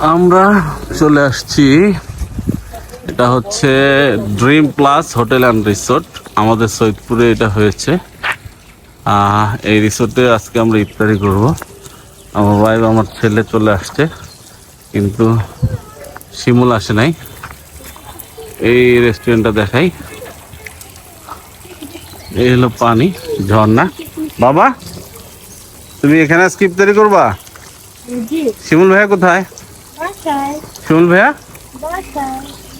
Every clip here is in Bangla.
আমরা চলে আসছি। এটা হচ্ছে dream plus hotel and resort আমাদের সৈদপুরে এটা হয়েছে। এই রিসোর্টে আজকে আমরা ইফতারি করব। আমার ওয়াইফ আমার ছেলে চলে আসছে। কিন্তু শিমুল আসে নাই। এই রেস্টুরেন্টটা দেখাই। এই হলো পানি ঝর্ণা। বাবা তুমি এখানে আজকে ইফতারি করবা? শিমুল ভাইয়া কোথায়? শিমুল ভাইয়া।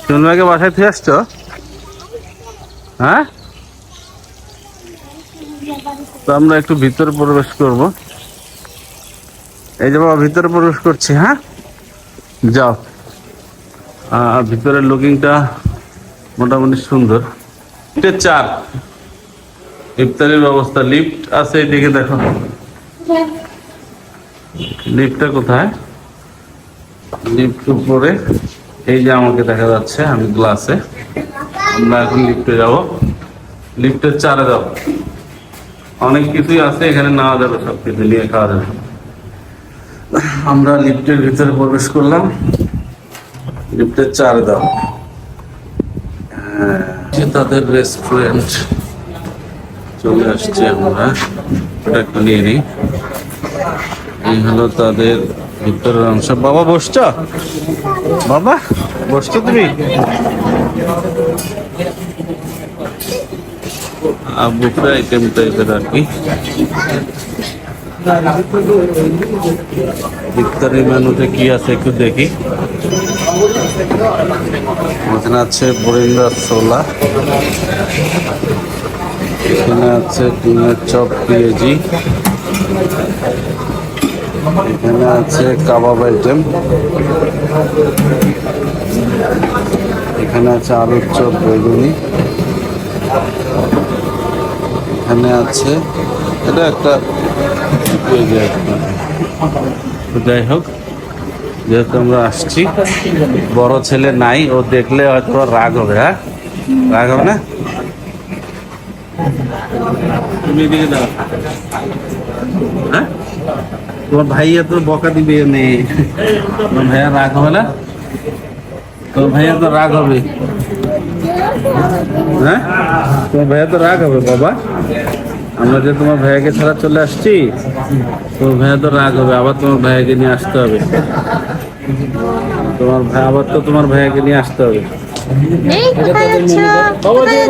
শিমুল ভাইকে বাসায় ফিরে আসছো? হ্যাঁ? তো আমরা একটু ভিতরে প্রবেশ করব। এই যে বাবা ভিতরে প্রবেশ করছি হ্যাঁ? যাও। ভিতরের লুকিংটা মোটামুটি সুন্দর। চার। ইফতারির ব্যবস্থা। লিফট আছে এদিকে দেখো। লিফটটা কোথায়? লিফট উপরে। এই যে আমাকে দেখা যাচ্ছে আমি গ্লাসে আমরা এখন লিফটে যাব। লিফটের চারে যাব। অনেক কিছুই আছে এখানে নেওয়া যাবে সব কিছু নিয়ে খাওয়া যাবে। আমরা লিফটের ভিতরে প্রবেশ করলাম। লিফটের চারে দাও হ্যাঁ, তাদের রেস্টুরেন্ট চলে আসছে আমরা। এটা একটু নিয়ে নিই। এই হলো তাদের ভিতরের অংশ বাবা, বসছ? বাবা, বসছো তুমি? বুফে আইটেম টাইপের আর কি ইফতারি মেনুতে কি আছে একটু দেখি। এখানে আছে বরিন্দা ছোলা। এখানে আছে ডিমের চপ পেঁয়াজি এখানে আছে কাবাব আইটেম এখানে আছে আলুর চপ, বেগুনি। এখানে আছে, এটা একটা যাই হোক, যেহেতু আমরা আসছি, বড় ছেলে নাই, ও দেখলে হয়তো রাগ হবে হ্যাঁ? রাগ হবে না? তুমি এদিকে দাও হ্যাঁ? তোমার ভাইয়া তো বকা দিবে নেই তোমার ভাইয়া রাগ হবে না? তোমার ভাইয়া তো রাগ হবে। হ্যাঁ? তোমার ভাইয়া তো রাগ হবে বাবা। আমরা যে তোমার ভাইয়াকে ছাড়া চলে আসছি তোমার ভাইয়া তো রাগ হবে আবার তোমার ভাইয়াকে নিয়ে আসতে হবে। তোমার ভাই আবার তো তোমার ভাইয়াকে নিয়ে আসতে হবে। কোথায়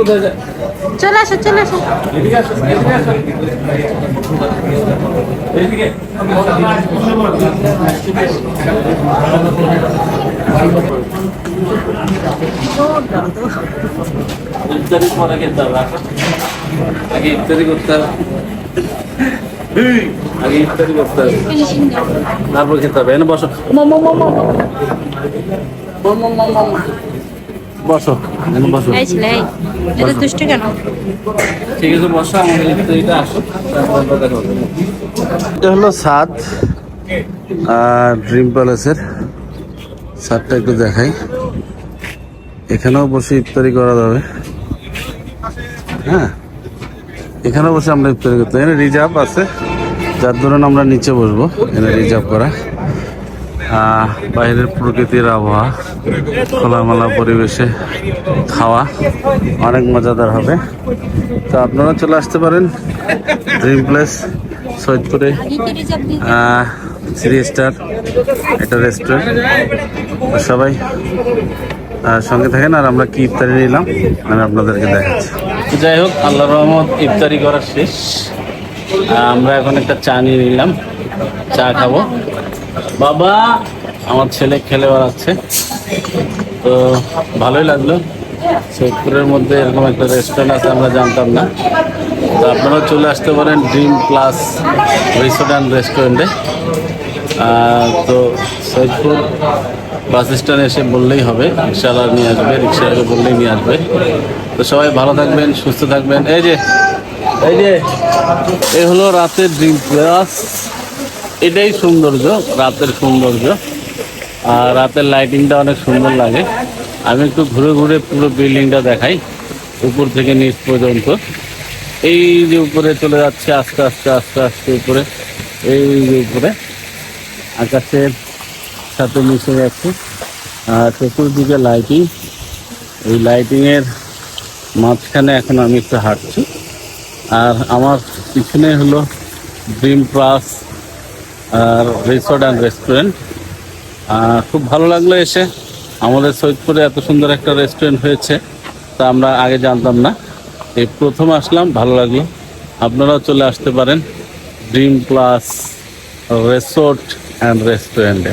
কোথায় চলে আসো চলে আসো। ইফতারি। আগে ইফতারি করতে হবে আগে ইফতারি করতে হবে তারপর খেতে হবে এনে বসো মম, মম, মম, মম। বসো। বসো এই ছেলে এটা দুষ্ট কেন? ঠিক আছে বসো আমাদের আসো। এটা হলো সাদ ড্রিম প্যালেসের সাদটা একটু দেখাই। এখানেও বসে ইফতারি করা যাবে। হ্যাঁ এখানেও বসে আমরা ইফতারি করতে এখানে রিজার্ভ আছে যার ধরুন আমরা নিচে বসবো এখানে রিজার্ভ করা। বাইরের প্রকৃতির আবহাওয়া, খোলামেলা পরিবেশে খাওয়া অনেক মজাদার হবে। তো আপনারা চলে আসতে পারেন ড্রিম প্লেস সৈয়দপুরে থ্রি স্টার একটা রেস্টুরেন্ট সবাই সঙ্গে থাকেন আর আমরা কি ইফতারি নিলাম, আমি আপনাদেরকে দেখাচ্ছি। যাই হোক আল্লাহ রহমত ইফতারি করা শেষ। আমরা এখন একটা চা নিয়ে নিলাম, চা খাব। বাবা, আমার ছেলে খেলে বেড়াচ্ছে। তো ভালোই লাগল। সৈয়দপুরের মধ্যে এরকম একটা রেস্টুরেন্ট আছে, আমরা জানতাম না। তো আপনারাও চলে আসতে পারেন ড্রিম প্লাস রিসোর্ট অ্যান্ড রেস্টুরেন্টে তো সৈয়দপুর বাস স্ট্যান্ড এসে বললেই হবে, রিক্সাওয়ালা নিয়ে আসবে, রিক্সাওয়ালাকে বললেই নিয়ে আসবে। তো সবাই ভালো থাকবেন, সুস্থ থাকবেন। এই যে এই যে, এই হলো রাতের ড্রিম প্লাস এটাই সৌন্দর্য, রাতের সৌন্দর্য। আর রাতের লাইটিংটা অনেক সুন্দর লাগে। আমি একটু ঘুরে ঘুরে পুরো বিল্ডিংটা দেখাই, উপর থেকে নিচ পর্যন্ত। এই যে উপরে চলে যাচ্ছে, আস্তে আস্তে আস্তে আস্তে উপরে। এই যে উপরে আকাশের সাথে মিশে যাচ্ছে। আর চতুর্দিকে লাইটিং এই লাইটিংয়ের মাঝখানে এখন আমি একটু হাঁটছি। আর আমার পিছনে হলো ড্রিম প্লাস আর রিসোর্ট অ্যান্ড রেস্টুরেন্ট খুব ভালো লাগল এসে। আমাদের সৈয়দপুরে এত সুন্দর একটা রেস্টুরেন্ট হয়েছে, তা আমরা আগে জানতাম না। এই প্রথম আসলাম, ভালো লাগল। আপনারাও চলে আসতে পারেন। ড্রিম প্লাস রিসোর্ট অ্যান্ড রেস্টুরেন্টে